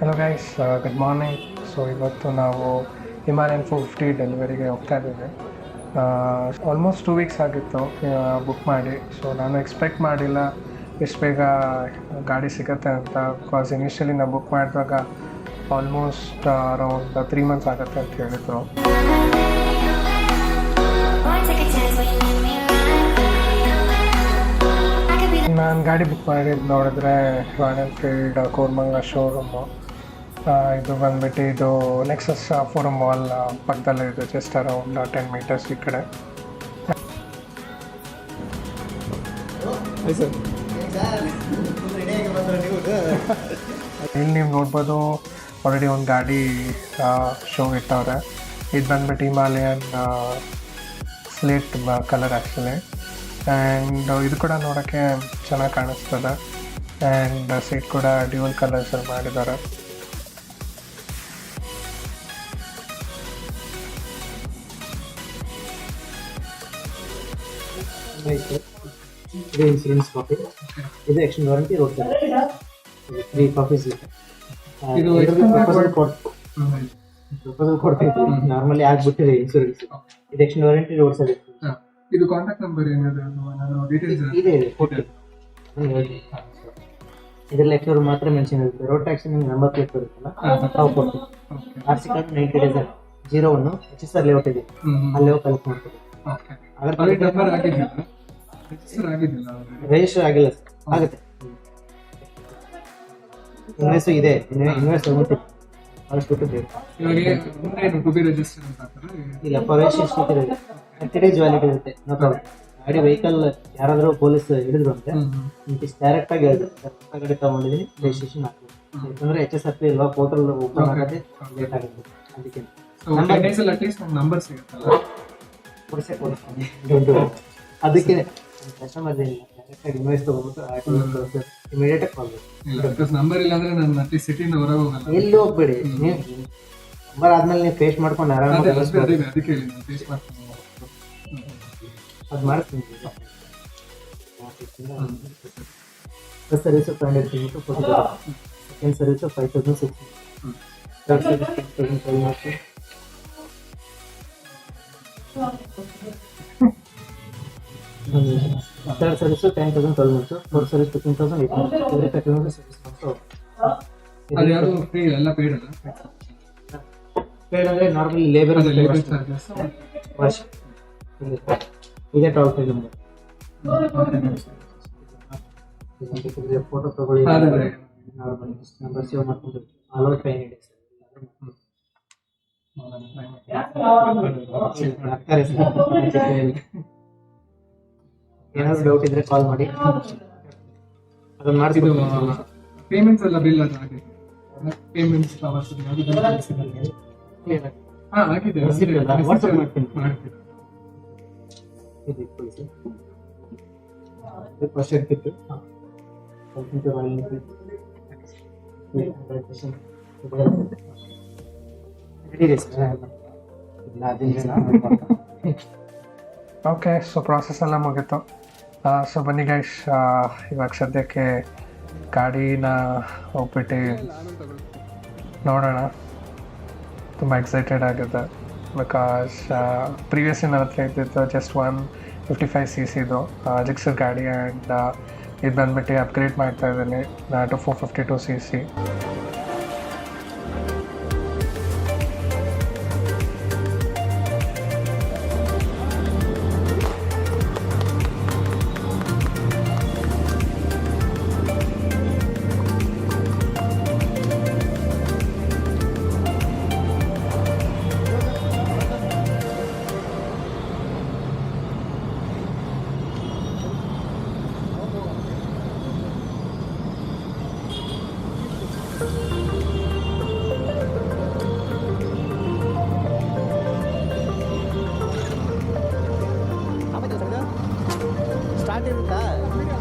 Hello guys good morning so ಇವತ್ತು ನಾವು Himalayan four fifty ಡೆಲಿವರಿಗೆ ಹೋಗ್ತಾ ಇದ್ದೀವಿ. ಆಲ್ಮೋಸ್ಟ್ ಟೂ ವೀಕ್ಸ್ ಆಗಿತ್ತು ಬುಕ್ ಮಾಡಿ. ಸೊ ನಾನು ಎಕ್ಸ್ಪೆಕ್ಟ್ ಮಾಡಿಲ್ಲ ಎಷ್ಟು ಬೇಗ ಗಾಡಿ ಸಿಗುತ್ತೆ ಅಂತ. ಬಿಕಾಸ್ ಇನಿಷಿಯಲಿ ನಾವು ಬುಕ್ ಮಾಡಿದಾಗ ಆಲ್ಮೋಸ್ಟ್ ಅರೌಂಡ್ ತ್ರೀ ಮಂತ್ಸ್ ಆಗುತ್ತೆ ಅಂತ ಹೇಳಿದರು. ನಾನು ಗಾಡಿ ಬುಕ್ ಮಾಡಿದ್ದು ನೋಡಿದ್ರೆ ರಾಯಲ್ ಎನ್ಫೀಲ್ಡ್ ಕೋರ್ಮಂಗ ಶೋರೂಮು ಇದು ಬಂದ್ಬಿಟ್ಟು ಇದು ನೆಕ್ಸಸ್ ಫೋರಮ್ ಮಾಲ್ ಪಕ್ಕದಲ್ಲೇ ಇದು ಜಸ್ಟ್ ಅರೌಂಡ್ ಟೆನ್ ಮೀಟರ್ಸ್ ಈ ಕಡೆ. ಇಲ್ಲಿ ನೀವು ನೋಡ್ಬೋದು ಆಲ್ರೆಡಿ ಒಂದು ಗಾಡಿ ಶೋ ಇಟ್ಟವ್ರೆ. ಇದು ಬಂದ್ಬಿಟ್ಟು Himalayan slate colour actually and ಇದು ಕೂಡ ನೋಡೋಕ್ಕೆ ಚೆನ್ನಾಗಿ ಕಾಣಿಸ್ತದೆ. ಆ್ಯಂಡ್ ಸೀಟ್ ಕೂಡ ಡ್ಯೂಲ್ ಕಲರ್ಸಲ್ಲಿ ಮಾಡಿದ್ದಾರೆ. ಇದು ಇನ್ಸೂರೆನ್ಸ್ ಕಾಪಿ ಇದು extend warranty road three copies ಇದೆ ಪ್ರಪೋಸಲ್ ಪ್ರಪೋಸಲ್ ನಾರ್ಮಲಿ ಆಗ್ಬಿಟ್ಟಿದೆ ಇನ್ಸೂರೆನ್ಸ್ ಇದು ಎಕ್ಸ್ಟೆಂಡ್ ವಾರಂಟಿ ರೋಡ್ ಸರ್ ಇದು ಕಾಂಟ್ಯಾಕ್ಟ್ ನಂಬರ್ ಏನಾದರೂ ಡೀಟೇಲ್ಸ್ ಇದೆ ಇದೆ ಹೇಳಿ. ಮಾತ್ರ ಮೆನ್ಷನ್ ಇರುತ್ತೆ. ರೋಡ್ ಟ್ಯಾಕ್ಸ್ ನಿಮ್ಗೆ ನಂಬರ್ ಪ್ಲೇಟ್ ಬರುತ್ತಲ್ಲ? ನಾವು ಕೊಡ್ತೀವಿ. R C card ninety days zero one H S R Layout ಇದೆ. ಅಲ್ಲಿ ಹೋಗಿ ಕಲೆಕ್ಟ್ ಮಾಡ್ತೀವಿ. ರಿಜಿಸ್ಟರ್ ಆಗಿಲ್ಲ ಆಗುತ್ತೆ. ಇನ್ವೆಸ್ಟ್ ಇದೆ. ಇನ್ವೆಸ್ಟ್ ತಗೊಂತೀವಿ ಅಷ್ಟು ಬೇಕು ಇವಾಗ ಮುಂದೆ ಏನು ಟು ಬಿ ರಿಜಿಸ್ಟರ್ ಅಂತ ಹಾಕ್ತಾರೆ ಇಲ್ಲ ಪ್ರವೇಶ ಇರುತ್ತೆ ಥರ್ಟಿ ಡೇಸ್ ವ್ಯಾಲಿಡ್ ಇರುತ್ತೆ. ನೋ ಪ್ರಾಬ್ಲಮ್ ಗಾಡಿ ವೆಹಿಕಲ್ ಯಾರಾದರೂ ಪೊಲೀಸ್ ಹಿಡಿದ್ರು ಅಂತ ಡೈರೆಕ್ಟ್ ಆಗಿ ಹೇಳಿದ್ರು ಗಾಡಿ ತಗೊಂಡಿದ್ದೀನಿ ರಿಜಿಸ್ಟ್ರೇಷನ್ ಹಾಕ್ಬೇಕು ಯಾಕಂದ್ರೆ ಎಚ್ ಎಸ್ ಆರ್ ಇಲ್ಲ ಇಲ್ವಾ ಪೋರ್ಟಲ್ ಓಪನ್ ಆಗೋದೇ ಲೇಟ್ ಆಗುತ್ತೆ. ಅದಕ್ಕೆ ನಂಬರ್ ಸಿಗುತ್ತಲ್ಲ. ಅದಕ್ಕೆ ಕಸ್ಟಮರ್ ಏನಿಲ್ಲ ಡೈರೆಕ್ಟ್ ಆಗಿ ಇನ್ವೆಸ್ಟ್ ತಗೊಂಡ್ಬಿಟ್ಟು ಇಮಿಡಿಯೇಟ್ ಆಗಿ ಕಾಲ್ ಇಲ್ಲ ಬಿಕಾಸ್ ನಂಬರ್ ಇಲ್ಲ ಅಂದ್ರೆ ನಾನು ಅಟ್ಲೀಸ್ಟ್ ಸಿಟಿಯಿಂದ ಹೊರಗೆ ಹೋಗಲ್ಲ. ಎಲ್ಲಿ ಹೋಗ್ಬೇಡಿ? ನೀವು ನಂಬರ್ ಆದ್ಮೇಲೆ ನೀವು ಫೇಸ್ ಮಾಡ್ಕೊಂಡು ಆರಾಮಾಗಿ ಅದೇ ಅದೇ ಅದಕ್ಕೆ ಹೇಳಿ ನಾನು ಫೇಸ್ ಮಾಡ್ತೀನಿ ಅದು ಮಾಡ್ತೀನಿ. First service five hundred kilometre forty second service five thousand six third service thousand five ಮಾಡ್ತೀವಿ third service ten thousand twelve months fourth service fifteen thousand eight months ಇವರೇ ತರ್ಟಿ ಸರ್ವಿಸ್ ಅದು ಯಾರು ಫ್ರೀ ಎಲ್ಲ paid ಅಲ್ಲ? Paid ಅಂದರೆ normally labour ಅಂದ್ರೆ labour charges wash ಇದೇ pay ನಮಗೆ ಫೋಟೋ ತಗೊಳ್ಳಿ ನಾರ್ಮಲ್ ನಂಬರ್ ಸೇವ್ ಮಾಡ್ಕೊಂಡು ಆಗ್ತಾರೆ ಸರ್ ಏನಾದ್ರು ಡೌಟ್ ಇದ್ರೆ ಕಾಲ್ ಮಾಡಿ. ಅದನ್ನ ಇದು ಮಾಡಿಸಿದ್ದು ಪೇಮೆಂಟ್ಸ್ ಎಲ್ಲ ಬಿಲ್ ಅದು ಹಾಗೆ ಪೇಮೆಂಟ್ಸ್ ಹಾ ಆಗಿದೆ ವಾಟ್ಸ್ಆಪ್ ಮಾಡ್ತೀನಿ. ಮಾಡ್ತೀನಿ. ಇದು ಇಟ್ಕೊಳ್ಳಿ ಸರ್. ಇದು first kit computer okay so process ಎಲ್ಲ ಮುಗೀತು. ಸೊ ಬನ್ನಿ ಗೈಸ್ ಇವಾಗ ಸದ್ಯಕ್ಕೆ ಗಾಡಿನ ಹೋಗ್ಬಿಟ್ಟು ನೋಡೋಣ. ತುಂಬ ಎಕ್ಸೈಟೆಡ್ ಆಗಿದೆ ಬಿಕಾಸ್ ಪ್ರೀವಿಯಸ್ ನನ್ನ ಹತ್ರ ಇದ್ದಿತ್ತು just one fifty five C ಸಿದು ಜಿಕ್ಸರ್ ಗಾಡಿ ಆ್ಯಂಡ್ ಇದು ಬಂದ್ಬಿಟ್ಟು ಅಪ್ಗ್ರೇಡ್ ಮಾಡ್ತಾ ಇದ್ದೀನಿ to four fifty two C C did with that?